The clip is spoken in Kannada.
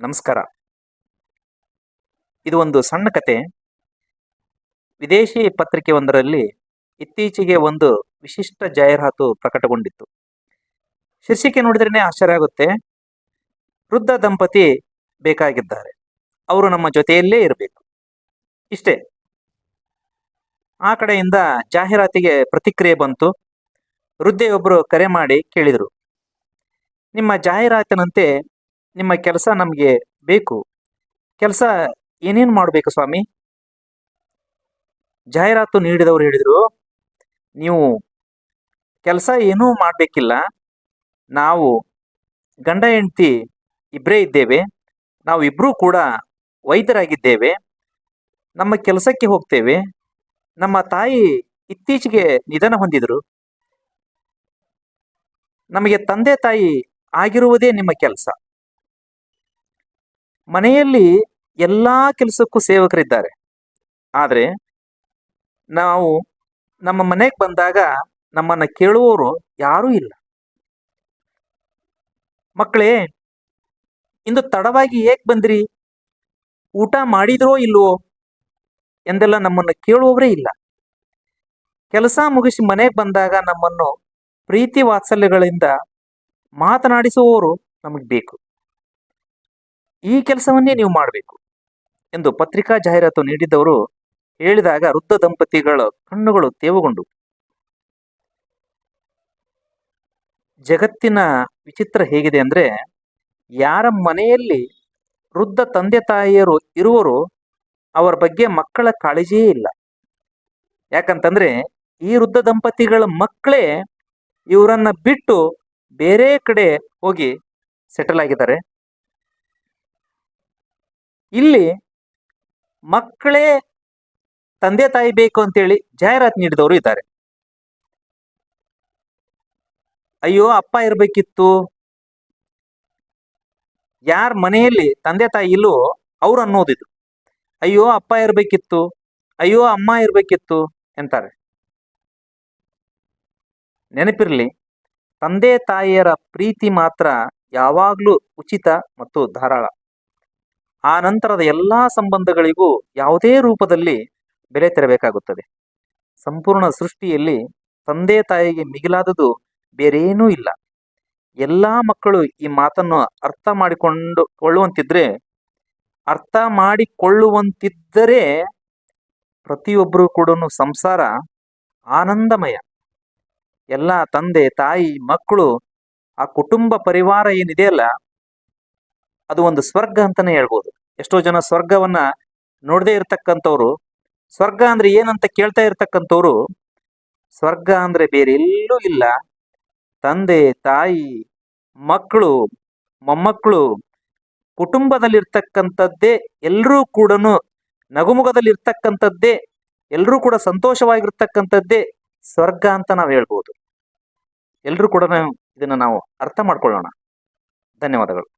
ನಮಸ್ಕಾರ. ಇದು ಒಂದು ಸಣ್ಣ ಕತೆ. ವಿದೇಶಿ ಪತ್ರಿಕೆ ಒಂದರಲ್ಲಿ ಇತ್ತೀಚೆಗೆ ಒಂದು ವಿಶಿಷ್ಟ ಜಾಹೀರಾತು ಪ್ರಕಟಗೊಂಡಿತ್ತು. ಶೀರ್ಷಿಕೆ ನೋಡಿದ್ರೇ ಆಶ್ಚರ್ಯ ಆಗುತ್ತೆ. ವೃದ್ಧ ದಂಪತಿ ಬೇಕಾಗಿದ್ದಾರೆ. ಅವರು ನಮ್ಮ ಜೊತೆಯಲ್ಲೇ ಇರಬೇಕು. ಇಷ್ಟೇ. ಆ ಕಡೆಯಿಂದ ಜಾಹೀರಾತಿಗೆ ಪ್ರತಿಕ್ರಿಯೆ ಬಂತು. ವೃದ್ಧೆಯೊಬ್ಬರು ಕರೆ ಮಾಡಿ ಕೇಳಿದರು. ನಿಮ್ಮ ಜಾಹೀರಾತಿನಂತೆ ನಿಮ್ಮ ಕೆಲಸ ನಮಗೆ ಬೇಕು. ಕೆಲಸ ಏನೇನು ಮಾಡಬೇಕು ಸ್ವಾಮಿ? ಜಾಹೀರಾತು ನೀಡಿದವರು ಹೇಳಿದರು, ನೀವು ಕೆಲಸ ಏನೂ ಮಾಡಬೇಕಿಲ್ಲ. ನಾವು ಗಂಡ, ಹೆಂಡತಿ ಇಬ್ಬರೇ ಇದ್ದೇವೆ. ನಾವು ಇಬ್ಬರೂ ಕೂಡ ವೈದ್ಯರಾಗಿದ್ದೇವೆ. ನಮ್ಮ ಕೆಲಸಕ್ಕೆ ಹೋಗ್ತೇವೆ. ನಮ್ಮ ತಾಯಿ ಇತ್ತೀಚೆಗೆ ನಿಧನ ಹೊಂದಿದರು. ನಮಗೆ ತಂದೆ ತಾಯಿ ಆಗಿರುವುದೇ ನಿಮ್ಮ ಕೆಲಸ. ಮನೆಯಲ್ಲಿ ಎಲ್ಲ ಕೆಲಸಕ್ಕೂ ಸೇವಕರಿದ್ದಾರೆ. ಆದರೆ ನಾವು ನಮ್ಮ ಮನೆಗೆ ಬಂದಾಗ ನಮ್ಮನ್ನು ಕೇಳುವವರು ಯಾರೂ ಇಲ್ಲ. ಮಕ್ಕಳೇ, ಇಂದು ತಡವಾಗಿ ಏಕೆ ಬಂದ್ರಿ? ಊಟ ಮಾಡಿದ್ರೋ ಇಲ್ವೋ? ಎಂದೆಲ್ಲ ನಮ್ಮನ್ನು ಕೇಳುವವರೇ ಇಲ್ಲ. ಕೆಲಸ ಮುಗಿಸಿ ಮನೆಗೆ ಬಂದಾಗ ನಮ್ಮನ್ನು ಪ್ರೀತಿ ವಾತ್ಸಲ್ಯಗಳಿಂದ ಮಾತನಾಡಿಸುವವರು ನಮಗೆ ಬೇಕು. ಈ ಕೆಲಸವನ್ನೇ ನೀವು ಮಾಡಬೇಕು ಎಂದು ಪತ್ರಿಕಾ ಜಾಹೀರಾತು ನೀಡಿದ್ದವರು ಹೇಳಿದಾಗ ವೃದ್ಧ ದಂಪತಿಗಳ ಕಣ್ಣುಗಳು ತೇವಗೊಂಡು. ಜಗತ್ತಿನ ವಿಚಿತ್ರ ಹೇಗಿದೆ ಅಂದ್ರೆ ಯಾರ ಮನೆಯಲ್ಲಿ ವೃದ್ಧ ತಂದೆ ತಾಯಿಯರು ಇರುವರು ಅವರ ಬಗ್ಗೆ ಮಕ್ಕಳ ಕಾಳಜಿಯೇ ಇಲ್ಲ. ಯಾಕಂತಂದ್ರೆ ಈ ವೃದ್ಧ ದಂಪತಿಗಳ ಮಕ್ಕಳೇ ಇವರನ್ನ ಬಿಟ್ಟು ಬೇರೆ ಕಡೆ ಹೋಗಿ ಸೆಟಲ್ ಆಗಿದ್ದಾರೆ. ಇಲ್ಲಿ ಮಕ್ಕಳೇ ತಂದೆ ತಾಯಿ ಬೇಕು ಅಂತೇಳಿ ಜಾಹೀರಾತು ನೀಡಿದವರು ಇದ್ದಾರೆ. ಅಯ್ಯೋ, ಅಪ್ಪ ಇರಬೇಕಿತ್ತು. ಯಾರ ಮನೆಯಲ್ಲಿ ತಂದೆ ತಾಯಿ ಇಲ್ಲೋ ಅವ್ರು ಅನ್ನೋದಿದ್ರು ಅಯ್ಯೋ, ಅಪ್ಪ ಇರಬೇಕಿತ್ತು. ಅಯ್ಯೋ, ಅಮ್ಮ ಇರಬೇಕಿತ್ತು ಎಂತಾರೆ. ನೆನಪಿರಲಿ, ತಂದೆ ತಾಯಿಯರ ಪ್ರೀತಿ ಮಾತ್ರ ಯಾವಾಗಲೂ ಉಚಿತ ಮತ್ತು ಧಾರಾಳ. ಆ ನಂತರದ ಎಲ್ಲ ಸಂಬಂಧಗಳಿಗೂ ಯಾವುದೇ ರೂಪದಲ್ಲಿ ಬೆಲೆ ತೆರಬೇಕಾಗುತ್ತದೆ. ಸಂಪೂರ್ಣ ಸೃಷ್ಟಿಯಲ್ಲಿ ತಂದೆ ತಾಯಿಗೆ ಮಿಗಿಲಾದುದು ಬೇರೇನೂ ಇಲ್ಲ. ಎಲ್ಲ ಮಕ್ಕಳು ಈ ಮಾತನ್ನು ಅರ್ಥ ಮಾಡಿಕೊಂಡು ಕೊಳ್ಳುವಂತಿದ್ರೆ, ಅರ್ಥ ಮಾಡಿಕೊಳ್ಳುವಂತಿದ್ದರೆ ಪ್ರತಿಯೊಬ್ಬರು ಕೂಡ ಸಂಸಾರ ಆನಂದಮಯ. ಎಲ್ಲ ತಂದೆ, ತಾಯಿ, ಮಕ್ಕಳು, ಆ ಕುಟುಂಬ ಪರಿವಾರ ಏನಿದೆಯಲ್ಲ ಅದು ಒಂದು ಸ್ವರ್ಗ ಅಂತಾನೆ ಹೇಳ್ಬೋದು. ಎಷ್ಟೋ ಜನ ಸ್ವರ್ಗವನ್ನ ನೋಡದೇ ಇರ್ತಕ್ಕಂಥವ್ರು, ಸ್ವರ್ಗ ಅಂದ್ರೆ ಏನಂತ ಕೇಳ್ತಾ ಇರ್ತಕ್ಕಂಥವ್ರು, ಸ್ವರ್ಗ ಅಂದ್ರೆ ಬೇರೆ ಎಲ್ಲೂ ಇಲ್ಲ. ತಂದೆ, ತಾಯಿ, ಮಕ್ಕಳು, ಮೊಮ್ಮಕ್ಕಳು, ಕುಟುಂಬದಲ್ಲಿರ್ತಕ್ಕಂಥದ್ದೇ ಎಲ್ಲರೂ ಕೂಡ ನಗುಮುಖದಲ್ಲಿ ಇರ್ತಕ್ಕಂಥದ್ದೇ ಎಲ್ಲರೂ ಕೂಡ ಸಂತೋಷವಾಗಿರ್ತಕ್ಕಂಥದ್ದೇ ಸ್ವರ್ಗ ಅಂತ ನಾವು ಹೇಳ್ಬೋದು. ಎಲ್ಲರೂ ಕೂಡ ಇದನ್ನ ನಾವು ಅರ್ಥ ಮಾಡ್ಕೊಳ್ಳೋಣ. ಧನ್ಯವಾದಗಳು.